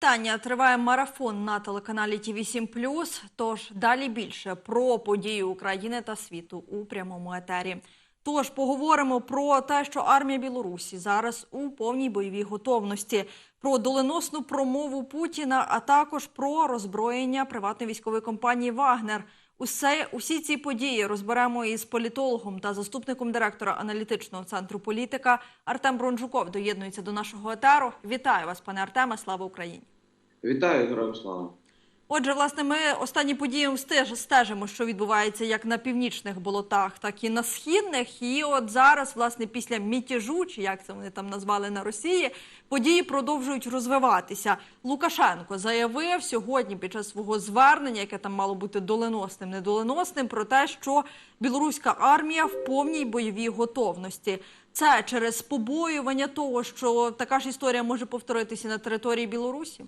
Таня триває марафон на телеканалі Ті 7 Тож далі більше про події України та світу у прямому етері. Тож поговоримо про те, що армія Білорусі зараз у повній бойовій готовності, про доленосну промову Путіна, а також про роззброєння приватної військової компанії Вагнер. Усе усі ці події розберемо із політологом та заступником директора аналітичного центру політика Артем Бронжуков доєднується до нашого етеру. Вітаю вас, пане Артеме. Слава Україні! Вітаю, героям слава. Отже, власне, ми останні події стеж, стежимо, що відбувається як на північних болотах, так і на східних. І от зараз, власне, після мятежу, чи як це вони там назвали на Росії, події продовжують розвиватися. Лукашенко заявив сьогодні під час свого звернення, яке там мало бути доленосним, недоленосним, про те, що білоруська армія в повній бойовій готовності. Це через побоювання того, що така ж історія може повторитися на території Білорусі.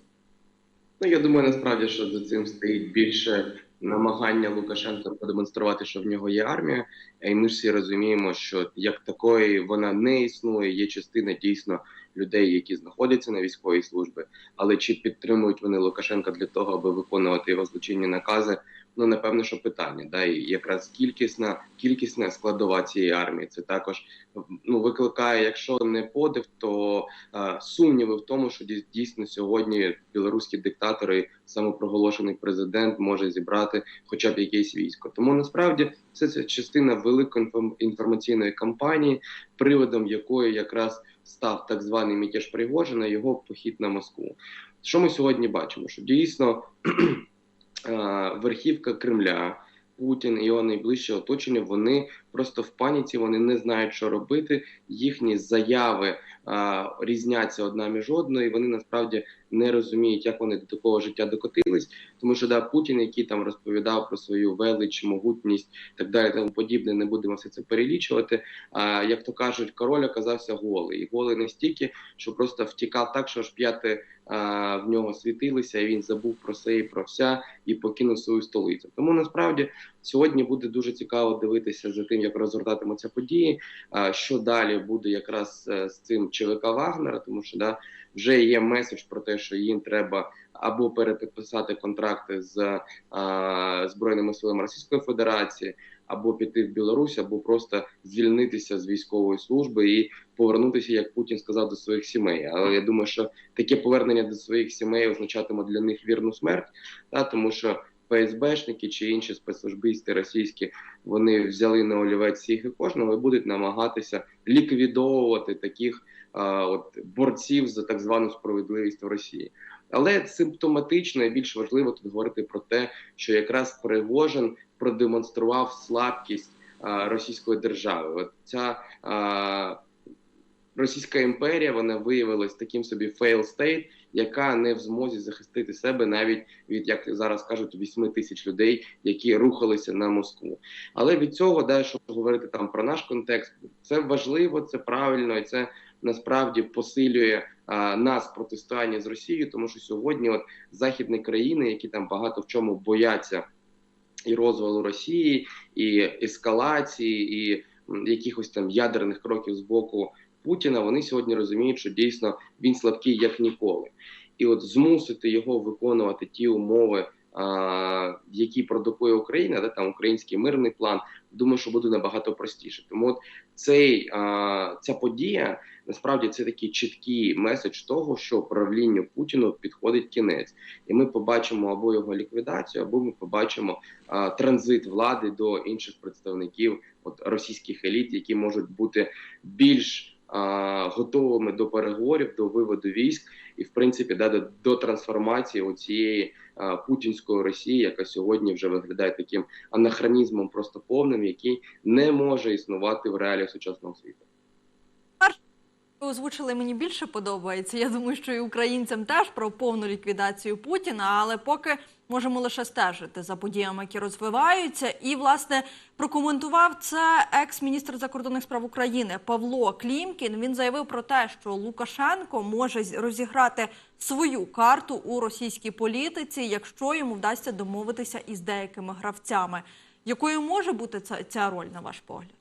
Ну я думаю, насправді, що за цим стоїть більше намагання Лукашенка продемонструвати, що в нього є армія. І ми ж всі розуміємо, що як такої вона не існує. Є частина дійсно людей, які знаходяться на військовій службі, але чи підтримують вони Лукашенка для того, аби виконувати його злочинні накази? Ну напевно, що питання, да і якраз кількісна кількісна складова цієї армії. Це також ну викликає, якщо не подив, то а, сумніви в тому, що дійсно сьогодні білоруські диктатори, самопроголошений президент, може зібрати хоча б якесь військо. Тому насправді все це частина великої інформаційної кампанії, приводом якої якраз став так званий мятеж Пригожина, його похід на Москву. Що ми сьогодні бачимо? Що дійсно верхівка Кремля. Путін і його найближче оточення, вони просто в паніці, вони не знають, що робити. Їхні заяви а, різняться одна між одною. і Вони насправді не розуміють, як вони до такого життя докотились. Тому що да, Путін, який там розповідав про свою велич, могутність так далі, тому подібне, не будемо все це перелічувати. А як то кажуть, король оказався голий, і голий настільки, що просто втікав так, що аж п'яте в нього світилися, і він забув про все і про вся і покинув свою столицю. Тому насправді сьогодні буде дуже цікаво дивитися за тим, як розгортатимуться події. Що далі буде якраз е, з цим ЧВК Вагнера, тому що да вже є меседж про те, що їм треба або перепідписати контракти з а, збройними силами Російської Федерації, або піти в Білорусь, або просто звільнитися з військової служби і повернутися, як Путін сказав, до своїх сімей. Але я думаю, що таке повернення до своїх сімей означатиме для них вірну смерть, та тому що. ФСБшники чи інші спецслужбисти російські вони взяли на олівець всіх і кожного і будуть намагатися ліквідовувати таких а, от борців за так звану справедливість в Росії. Але симптоматично і більш важливо тут говорити про те, що якраз Пригожин продемонстрував слабкість а, російської держави. От ця а, Російська імперія вона виявилась таким собі fail state, яка не в змозі захистити себе навіть від як зараз кажуть 8 тисяч людей, які рухалися на Москву. Але від цього далі говорити там про наш контекст, це важливо, це правильно, і це насправді посилює а, нас протистояння з Росією, тому що сьогодні, от західні країни, які там багато в чому бояться і розвалу Росії, і ескалації, і якихось там ядерних кроків з боку. Путіна вони сьогодні розуміють, що дійсно він слабкий як ніколи, і от змусити його виконувати ті умови, які продукує Україна, де там український мирний план. Думаю, що буде набагато простіше. Тому от цей а, ця подія насправді це такий чіткий меседж того, що правлінню Путіну підходить кінець, і ми побачимо або його ліквідацію, або ми побачимо а, транзит влади до інших представників от російських еліт, які можуть бути більш готовими до переговорів, до виводу військ, і в принципі да, до, до трансформації цієї путінської Росії, яка сьогодні вже виглядає таким анахронізмом, просто повним, який не може існувати в реаліях сучасного світу. Озвучили мені більше подобається. Я думаю, що і українцям теж про повну ліквідацію Путіна, але поки можемо лише стежити за подіями, які розвиваються. І власне прокоментував це екс-міністр закордонних справ України Павло Клімкін. Він заявив про те, що Лукашенко може розіграти свою карту у російській політиці, якщо йому вдасться домовитися із деякими гравцями. Якою може бути ця, ця роль на ваш погляд?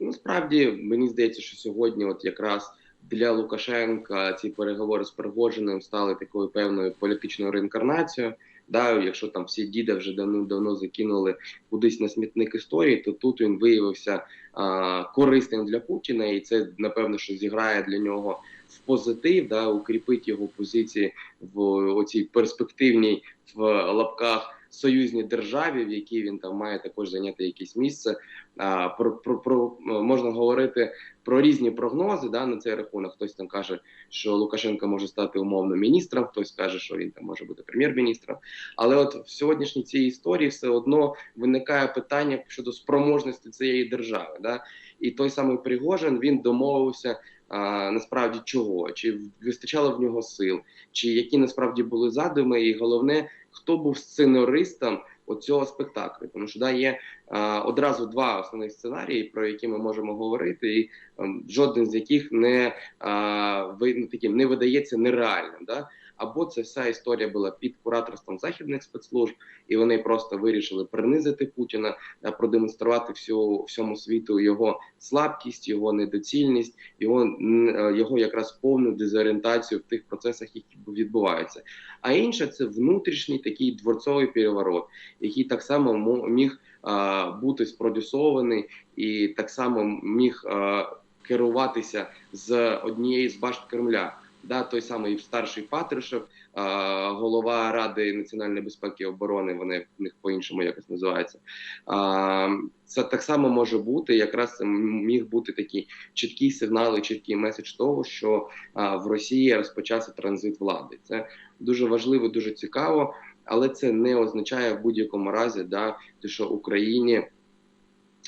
Насправді мені здається, що сьогодні, от якраз для Лукашенка ці переговори з Пригожиним стали такою певною політичною реінкарнацією. Да, якщо там всі діда вже давно давно закинули кудись на смітник історії, то тут він виявився а, корисним для Путіна, і це напевно, що зіграє для нього в позитив, да, укріпить його позиції в оцій перспективній в лапках союзній державі, в якій він там має також зайняти якесь місце. А, про, про, про можна говорити про різні прогнози да, на цей рахунок. Хтось там каже, що Лукашенко може стати умовно міністром, хтось каже, що він там може бути прем'єр-міністром. Але от в сьогоднішній цій історії все одно виникає питання щодо спроможності цієї держави. Да? І той самий Пригожин він домовився. А, насправді чого, чи вистачало в нього сил, чи які насправді були задуми, і головне, хто був сценаристом оцього спектаклю. Тому що да, є а, одразу два основних сценарії, про які ми можемо говорити, і а, жоден з яких не а, ви, ну, таким не видається нереальним. Да? Або це вся історія була під кураторством західних спецслужб, і вони просто вирішили принизити Путіна, продемонструвати всю, всьому світу його слабкість, його недоцільність, його н- його якраз повну дезорієнтацію в тих процесах, які відбуваються. А інше це внутрішній такий дворцовий переворот, який так само мо- міг а, бути спродюсований і так само міг а, керуватися з однієї з башт Кремля. Да, той самий старший Патрушев, а, голова Ради національної безпеки і оборони. Вони в них по-іншому якось називаються. А, це так само може бути. Якраз міг бути такий чіткий сигнал чіткий меседж того, що а, в Росії розпочався транзит влади. Це дуже важливо, дуже цікаво, але це не означає в будь-якому разі, да, що Україні.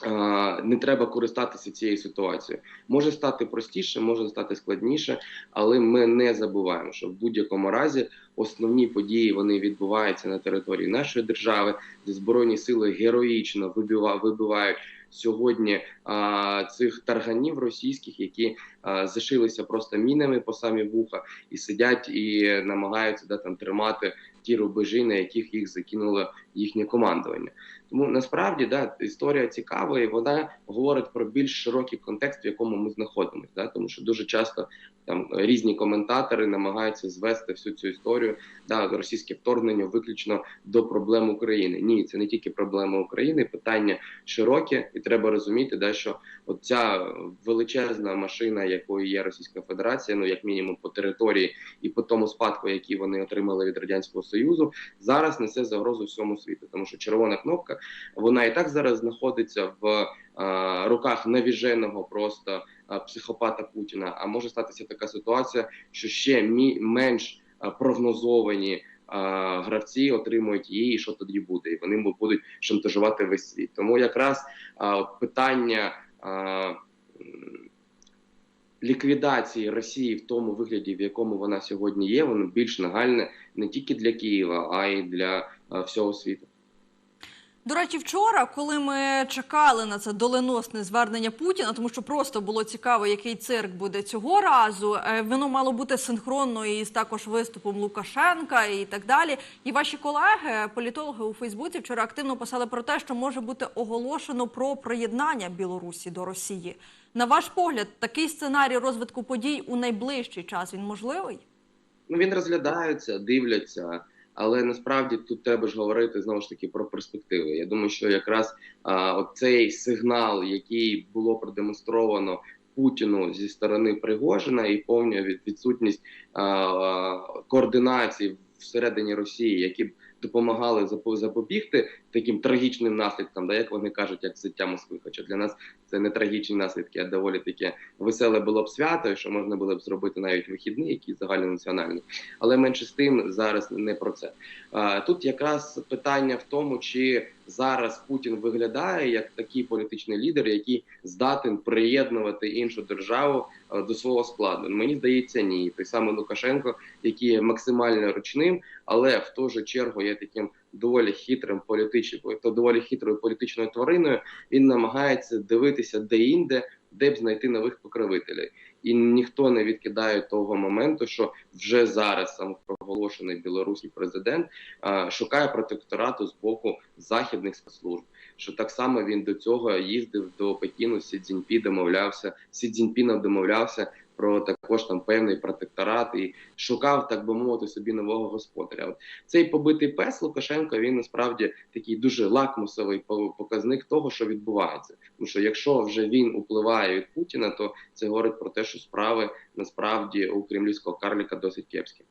А, Не треба користатися цією ситуацією. Може стати простіше, може стати складніше, але ми не забуваємо, що в будь-якому разі основні події вони відбуваються на території нашої держави, де збройні сили героїчно вибивають сьогодні а, цих тарганів російських, які а, зашилися просто мінами по самі вуха і сидять і намагаються да, там тримати ті рубежі, на яких їх закинуло їхнє командування. Тому насправді да, історія цікава, і вона говорить про більш широкий контекст, в якому ми знаходимося. Да, тому що дуже часто там різні коментатори намагаються звести всю цю історію, да, російське вторгнення виключно до проблем України. Ні, це не тільки проблема України, питання широке, і треба розуміти, да, що оця величезна машина, якою є Російська Федерація, ну як мінімум по території і по тому спадку, який вони отримали від радянського союзу, зараз несе загрозу всьому світу, тому що червона кнопка вона і так зараз знаходиться в е, руках навіженого просто е, психопата Путіна. А може статися така ситуація, що ще менш е, прогнозовані гравці отримують її, і що тоді буде, і вони будуть шантажувати весь світ. Тому якраз питання. Ліквідації Росії в тому вигляді, в якому вона сьогодні є, воно більш нагальне не тільки для Києва, а й для всього світу. До речі, вчора, коли ми чекали на це доленосне звернення Путіна, тому що просто було цікаво, який цирк буде цього разу. е, Воно мало бути синхронно із також виступом Лукашенка і так далі. І ваші колеги, політологи у Фейсбуці, вчора активно писали про те, що може бути оголошено про приєднання Білорусі до Росії. На ваш погляд, такий сценарій розвитку подій у найближчий час він можливий? Ну він розглядається, дивляться, але насправді тут треба ж говорити знову ж таки про перспективи. Я думаю, що якраз а, оцей сигнал, який було продемонстровано Путіну зі сторони Пригожина, і повна від- відсутність а, координації всередині Росії, які б допомагали запо- запобігти таким трагічним наслідкам, да, як вони кажуть, як взяття Москви. Хоча для нас це не трагічні наслідки, а доволі таке веселе було б свято, що можна було б зробити навіть вихідний, який загальнонаціональний. Але менше з тим зараз не про це. Тут якраз питання в тому, чи зараз Путін виглядає як такий політичний лідер, який здатен приєднувати іншу державу до свого складу. Мені здається, ні. Той самий Лукашенко, який є максимально ручним, але в ту же чергу є таким доволі хитрим політичним, то доволі хитрою політичною твариною. Він намагається дивитися де-інде, де б знайти нових покровителей. І ніхто не відкидає того моменту, що вже зараз самопроголошений білоруський президент шукає протекторату з боку західних спецслужб. Що так само він до цього їздив до Пекіну, Сі Цзіньпі домовлявся, Сі Цзіньпіна домовлявся про також там певний протекторат і шукав, так би мовити, собі нового господаря. От цей побитий пес Лукашенко він насправді такий дуже лакмусовий по- показник того, що відбувається. Тому що якщо вже він впливає від Путіна, то це говорить про те, що справи насправді у кремлівського карліка досить кепські.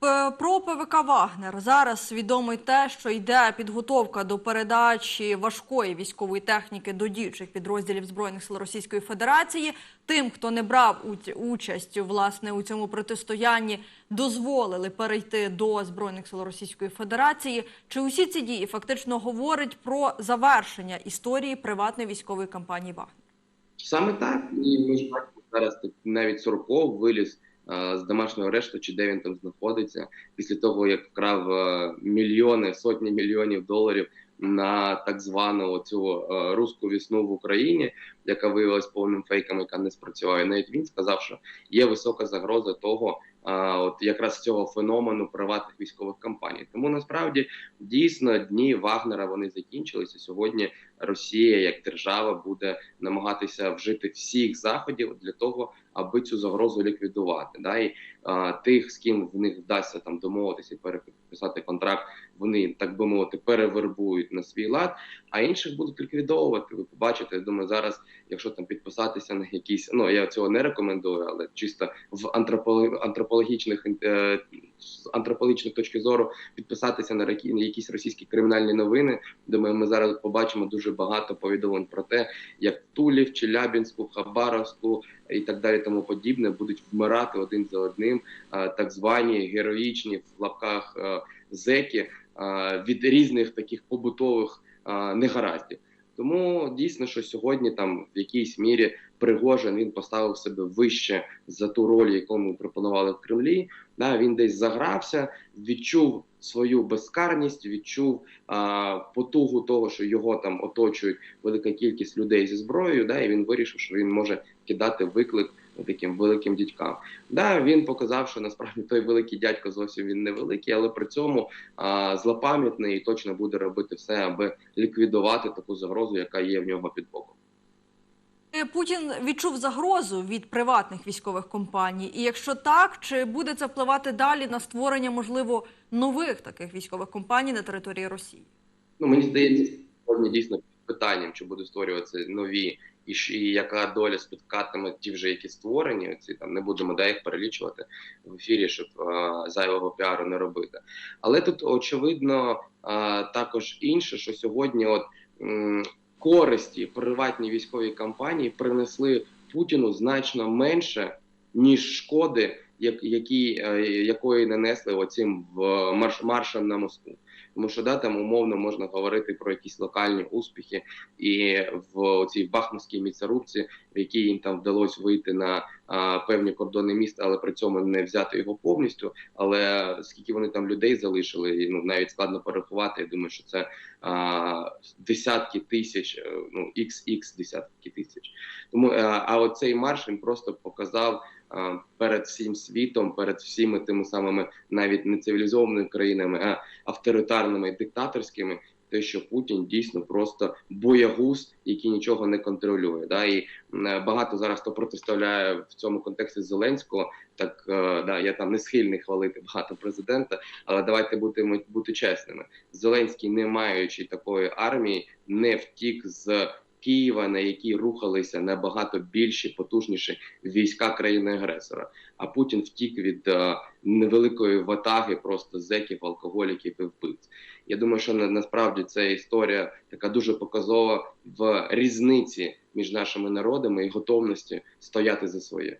П- Про ПВК Вагнер зараз відомо й те, що йде підготовка до передачі важкої військової техніки до діючих підрозділів збройних сил Російської Федерації. Тим, хто не брав участь власне у цьому протистоянні, дозволили перейти до збройних сил Російської Федерації. Чи усі ці дії фактично говорять про завершення історії приватної військової кампанії Вагнер? Саме так, і ми ж бачимо зараз навіть Сурков виліз е, з домашнього арешту, чи де він там знаходиться, після того як вкрав е, мільйони, сотні мільйонів доларів на так звану цю е, руську вісну в Україні, яка виявилась повним фейком, яка не спрацювала. Навіть він сказав, що є висока загроза того, от якраз цього феномену приватних військових кампаній. Тому насправді дійсно дні Вагнера вони закінчилися. Сьогодні Росія як держава буде намагатися вжити всіх заходів для того, аби цю загрозу ліквідувати. Да? І а, тих, з ким в них вдасться там домовитися і переписати контракт, вони так би мовити перевербують на свій лад, а інших будуть ліквідовувати. Ви побачите, я думаю, зараз, якщо там підписатися на якісь, ну я цього не рекомендую, але чисто в антропологічних е, з антропологічної точки зору підписатися на якісь російські кримінальні новини. Думаю, ми зараз побачимо дуже багато повідомлень про те, як в Тулі, в Челябінську, Хабаровську і так далі, тому подібне, будуть вмирати один за одним так звані героїчні в лапках зеки від різних таких побутових негараздів. Тому дійсно, що сьогодні там в якійсь мірі Пригожин він поставив себе вище за ту роль, яку ми пропонували в Кремлі. Да, він десь загрався, відчув свою безкарність, відчув а, потугу того, що його там оточують велика кількість людей зі зброєю. Да, і він вирішив, що він може кидати виклик таким великим дядькам. Да, він показав, що насправді той великий дядько зовсім він невеликий, але при цьому а, злопам'ятний і точно буде робити все, аби ліквідувати таку загрозу, яка є в нього під боком. Е, Путін відчув загрозу від приватних військових компаній, і якщо так, чи буде це впливати далі на створення можливо нових таких військових компаній на території Росії? Ну мені здається, сьогодні дійсно питанням, чи будуть створюватися нові, і, і яка доля спіткатиме ті вже, які створені. Ці там не будемо да, їх перелічувати в ефірі, щоб а, зайвого піару не робити. Але тут очевидно а, також інше, що сьогодні, от користі приватні військові кампанії принесли Путіну значно менше ніж шкоди, як, які, е, якої нанесли оцим маршем на Москву. Тому що да, там умовно можна говорити про якісь локальні успіхи, і в цій бахмутській міцерубці, в якій їм там вдалося вийти на а, певні кордони міста, але при цьому не взяти його повністю. Але скільки вони там людей залишили, і, ну навіть складно порахувати. Я думаю, що це а, десятки тисяч, е, ну XX десятки тисяч. Тому е, а оцей марш він просто показав. Перед всім світом, перед всіми тими самими навіть не цивілізованими країнами, а авторитарними і диктаторськими, те, що Путін дійсно просто боягуз, який нічого не контролює. Да? І багато зараз хто протиставляє в цьому контексті Зеленського. Так е, да, я там не схильний хвалити багато президента, але давайте бути, бути чесними. Зеленський, не маючи такої армії, не втік з. Києва, на якій рухалися набагато більші, потужніші війська країни-агресора. А Путін втік від е, невеликої ватаги, просто зеків, алкоголіків і вбивць. Я думаю, що на, насправді це історія така дуже показова в різниці між нашими народами і готовності стояти за своє.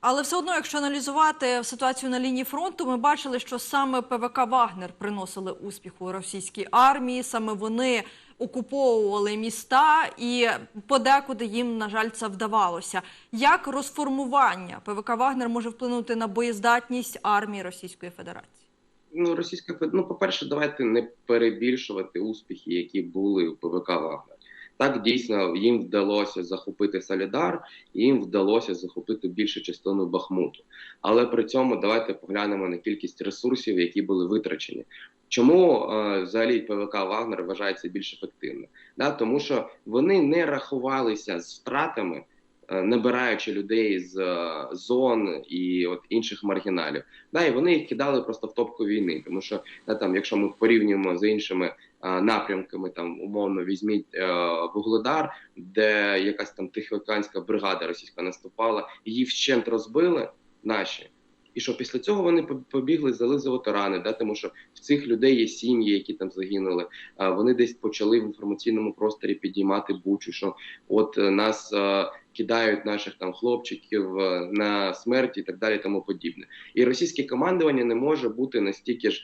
Але все одно, якщо аналізувати ситуацію на лінії фронту, ми бачили, що саме ПВК Вагнер приносили успіх у російській армії, саме вони окуповували міста, і подекуди їм, на жаль, це вдавалося. Як розформування ПВК Вагнер може вплинути на боєздатність армії Російської Федерації? Ну, російська ну, по-перше, давайте не перебільшувати успіхи, які були у ПВК Вагнер. Так дійсно їм вдалося захопити Солідар, їм вдалося захопити більшу частину Бахмуту. Але при цьому давайте поглянемо на кількість ресурсів, які були витрачені. Чому е, взагалі ПВК Вагнер вважається більш ефективним? Да, тому що вони не рахувалися з втратами набираючи людей з е, зон і от інших маргіналів. Да, і вони їх кидали просто в топку війни, тому що да, там, якщо ми порівнюємо з іншими е, напрямками, там умовно візьміть е, Вугледар, де якась там тихоокеанська бригада російська наступала, її вщент розбили наші. І що після цього вони по- побігли зализувати рани, да, тому що в цих людей є сім'ї, які там загинули. А вони десь почали в інформаційному просторі підіймати бучу, що от е, нас е, кидають наших там хлопчиків е, на смерть і так далі, тому подібне. І російське командування не може бути настільки ж.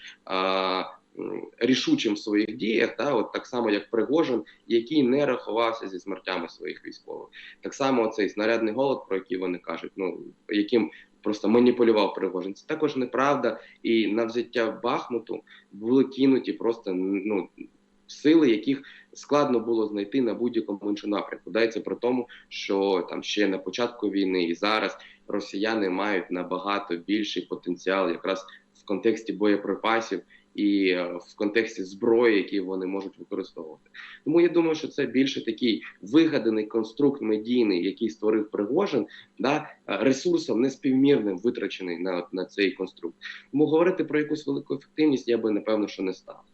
м, Рішучим в своїх діях, та от так само як Пригожин, який не рахувався зі смертями своїх військових, так само цей снарядний голод, про який вони кажуть, ну яким просто маніпулював Пригожин. Це також неправда. І на взяття Бахмуту були кинуті просто ну сили, яких складно було знайти на будь-якому іншому напрямку. Дається про тому, що там ще на початку війни і зараз росіяни мають набагато більший потенціал, якраз в контексті боєприпасів. І е, в контексті зброї, які вони можуть використовувати, тому я думаю, що це більше такий вигаданий конструкт медійний, який створив Пригожин, да е, ресурсом неспівмірним витрачений на, на цей конструкт. Тому говорити про якусь велику ефективність я би напевно що не став.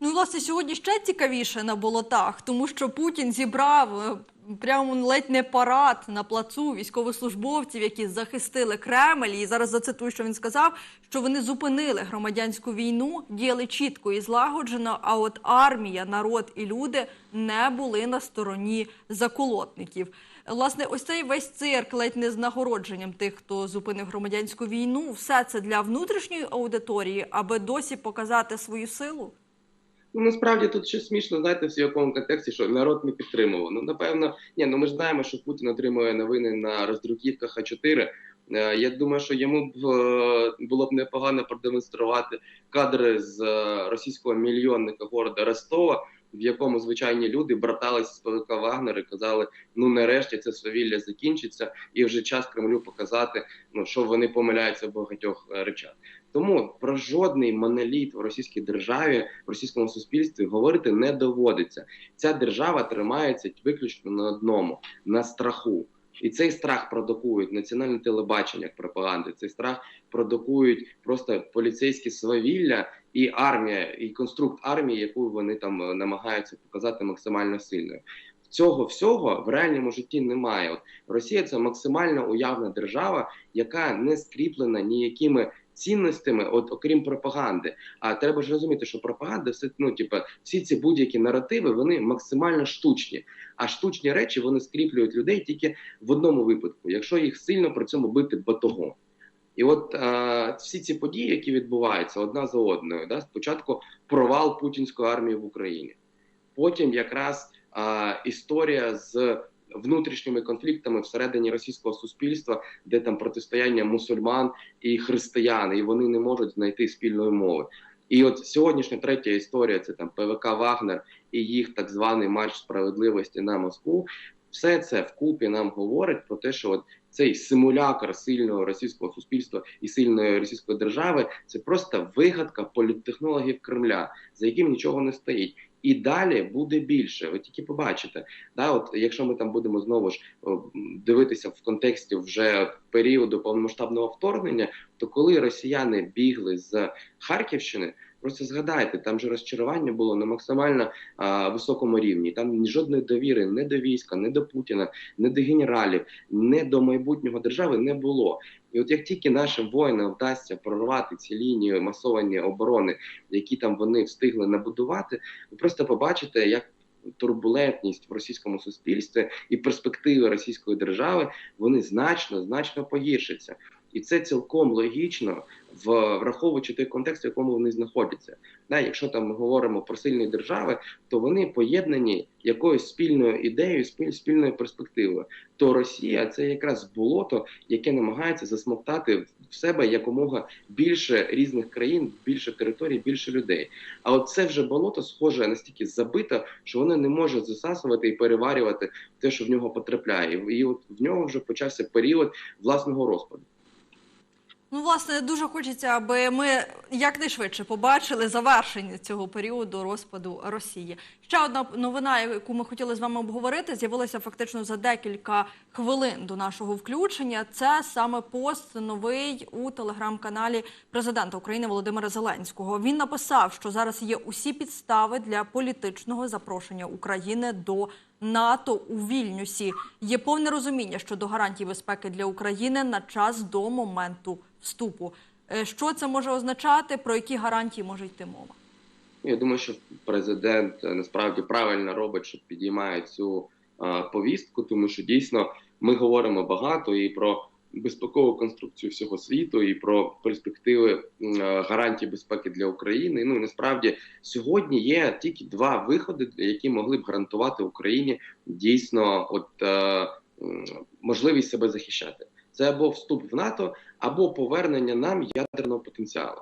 Ну, власне, сьогодні ще цікавіше на болотах, тому що Путін зібрав е, прямо ледь не парад на плацу військовослужбовців, які захистили Кремль. І зараз зацитую, що він сказав, що вони зупинили громадянську війну, діяли чітко і злагоджено. А от армія, народ і люди не були на стороні заколотників. Власне, ось цей весь цирк, ледь не з нагородженням тих, хто зупинив громадянську війну, все це для внутрішньої аудиторії, аби досі показати свою силу. Ну насправді тут ще смішно, знаєте, в якому контексті, що народ не підтримував. Ну напевно, ні, ну ми ж знаємо, що Путін отримує новини на роздруківках А4. Е, Я думаю, що йому б е, було б непогано продемонструвати кадри з е, російського мільйонника города Ростова, в якому звичайні люди братались з ПВК Вагнер і казали: ну нарешті це свавілля закінчиться, і вже час Кремлю показати, ну що вони помиляються в багатьох речах. Тому про жодний моноліт в російській державі, в російському суспільстві говорити не доводиться. Ця держава тримається виключно на одному на страху. І цей страх продукують національне телебачення як пропаганди. Цей страх продукують просто поліцейські свавілля і армія, і конструкт армії, яку вони там е, намагаються показати максимально сильною. Цього всього в реальному житті немає. От Росія це максимально уявна держава, яка не скріплена ніякими цінностями, от окрім пропаганди. А треба ж розуміти, що пропаганда все ну, типу, всі ці будь-які наративи вони максимально штучні. А штучні речі вони скріплюють людей тільки в одному випадку, якщо їх сильно при цьому бити батогом. І от е, всі ці події, які відбуваються одна за одною, да, спочатку провал путінської армії в Україні, потім якраз е, історія з внутрішніми конфліктами всередині російського суспільства, де там протистояння мусульман і християн, і вони не можуть знайти спільної мови. І от сьогоднішня третя історія це там ПВК Вагнер і їх так званий марш справедливості на Москву. Все це вкупі нам говорить про те, що от цей симулятор сильного російського суспільства і сильної російської держави це просто вигадка політтехнологів Кремля, за яким нічого не стоїть. І далі буде більше. Ви тільки побачите. Да, от якщо ми там будемо знову ж дивитися в контексті вже періоду повномасштабного вторгнення, то коли росіяни бігли з Харківщини, просто згадайте, там же розчарування було на максимально а, високому рівні. Там жодної довіри не до війська, не до Путіна, не до генералів, не до майбутнього держави не було. І от як тільки нашим воїнам вдасться прорвати ці лінії масовані оборони, які там вони встигли набудувати, ви просто побачите, як турбулентність в російському суспільстві і перспективи російської держави вони значно значно погіршаться. І це цілком логічно, враховуючи той контекст, в якому вони знаходяться. Да, якщо там ми говоримо про сильні держави, то вони поєднані якоюсь спільною ідеєю, спіль, спільною перспективою. То Росія це якраз болото, яке намагається засмоктати в себе якомога більше різних країн, більше територій, більше людей. А от це вже болото схоже настільки забито, що воно не може засасувати і переварювати те, що в нього потрапляє. І от в нього вже почався період власного розпаду. Ну, власне, дуже хочеться, аби ми якнайшвидше побачили завершення цього періоду розпаду Росії. Ще одна новина, яку ми хотіли з вами обговорити, з'явилася фактично за декілька хвилин до нашого включення. Це саме пост новий у телеграм-каналі президента України Володимира Зеленського. Він написав, що зараз є усі підстави для політичного запрошення України до НАТО у Вільнюсі. Є повне розуміння щодо гарантій безпеки для України на час до моменту вступу. Е, Що це може означати? Про які гарантії може йти мова? Я думаю, що президент е, насправді правильно робить, що підіймає цю е, повістку, тому що дійсно ми говоримо багато і про безпекову конструкцію всього світу, і про перспективи е, гарантій безпеки для України. Ну і насправді сьогодні є тільки два виходи, які могли б гарантувати Україні дійсно от е, можливість себе захищати. Це або вступ в НАТО, або повернення нам ядерного потенціалу.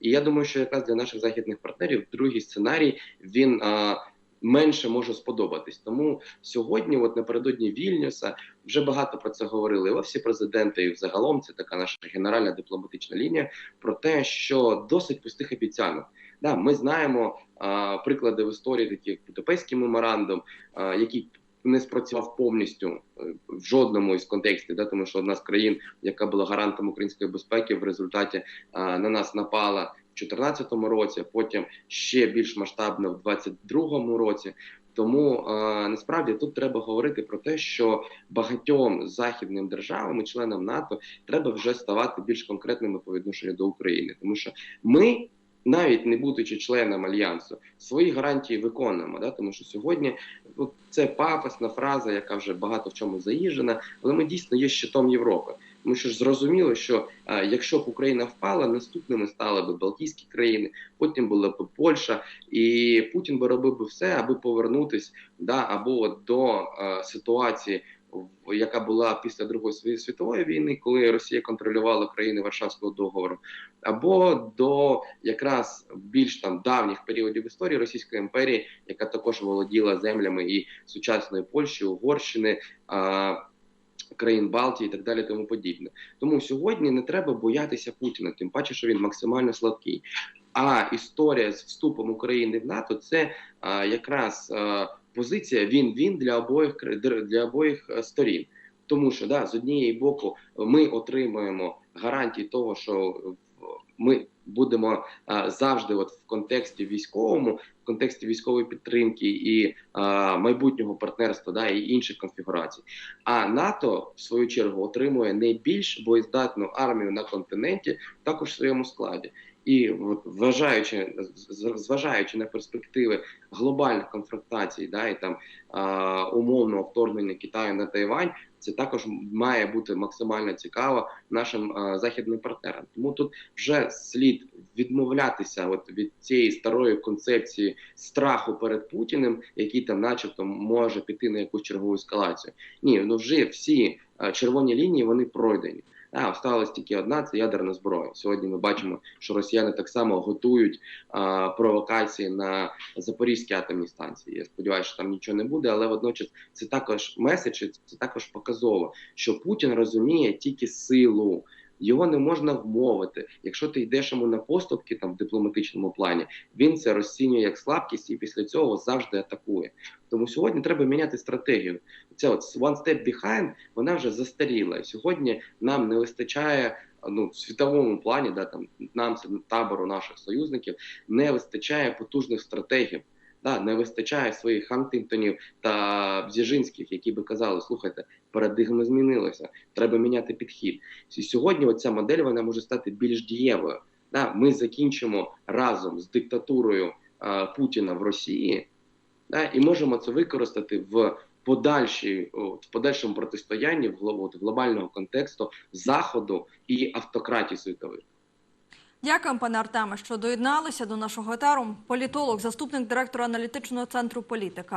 І я думаю, що якраз для наших західних партнерів другий сценарій він а, менше може сподобатись. Тому сьогодні, от напередодні Вільнюса, вже багато про це говорили і офісі президента, і взагалом це така наша генеральна дипломатична лінія про те, що досить пустих обіцянок. Да, ми знаємо а, приклади в історії, такі як Будапештський меморандум, а, який не спрацював повністю е, в жодному із контекстів, да, тому що одна з країн, яка була гарантом української безпеки, в результаті а, на нас напала 2014 році, а потім ще більш масштабно в 2022 році. Тому е, насправді тут треба говорити про те, що багатьом західним державам і членам НАТО треба вже ставати більш конкретними по відношенню до України, тому що ми. Навіть не будучи членом альянсу, свої гарантії виконуємо. Да? Тому що сьогодні це пафосна фраза, яка вже багато в чому заїжджена, але ми дійсно є щитом Європи. Тому що ж зрозуміло, що е, якщо б Україна впала, наступними стали б Балтійські країни, потім була б Польща, і Путін би робив би все, аби повернутись да, або до е, ситуації, яка була після Другої світової війни, коли Росія контролювала країни Варшавського договору, або до якраз більш там давніх періодів історії Російської імперії, яка також володіла землями і сучасної Польщі, Угорщини. А, країн Балтії і так далі, тому подібне. Тому сьогодні не треба боятися Путіна, тим паче, що він максимально слабкий. А історія з вступом України в НАТО це а, якраз а, позиція він-він для обоїх для обоїх е, сторін. Тому що да, з однієї боку ми отримуємо гарантії того, що ми будемо а, завжди, от в контексті військовому, в контексті військової підтримки і а, майбутнього партнерства, да, і інших конфігурацій. А НАТО в свою чергу отримує найбільш боєздатну армію на континенті, також в своєму складі. І вважаючи, зважаючи на перспективи глобальних конфронтацій, да, і там а, умовного вторгнення Китаю на Тайвань, це також має бути максимально цікаво нашим а, західним партнерам. Тому тут вже слід відмовлятися от від цієї старої концепції страху перед Путіним, який там, начебто, може піти на якусь чергову ескалацію. Ні, ну вже всі е, червоні лінії вони пройдені. А осталась тільки одна це ядерна зброя. Сьогодні ми бачимо, що росіяни так само готують а, провокації на Запорізькій атомній станції. Я сподіваюся, що там нічого не буде, але водночас це також меседж, це також показово, що Путін розуміє тільки силу. Його не можна вмовити. Якщо ти йдеш йому на поступки там в дипломатичному плані, він це розцінює як слабкість і після цього завжди атакує. Тому сьогодні треба міняти стратегію. Це от one step behind, вона вже застаріла. Сьогодні нам не вистачає ну в світовому плані, да там нам це табору наших союзників, не вистачає потужних стратегів. Да, не вистачає своїх Хантингтонів та Бзіжинських, які би казали, слухайте, парадигма змінилася, треба міняти підхід. І сьогодні оця модель вона може стати більш дієвою. Да, ми закінчимо разом з диктатурою е, Путіна в Росії, да, і можемо це використати в подальшій, в подальшому протистоянні в глобу- глобального контексту заходу і автократії світових. Дякуємо, пане Артеме, що доєдналися до нашого етеру. Політолог, заступник директора аналітичного центру політика.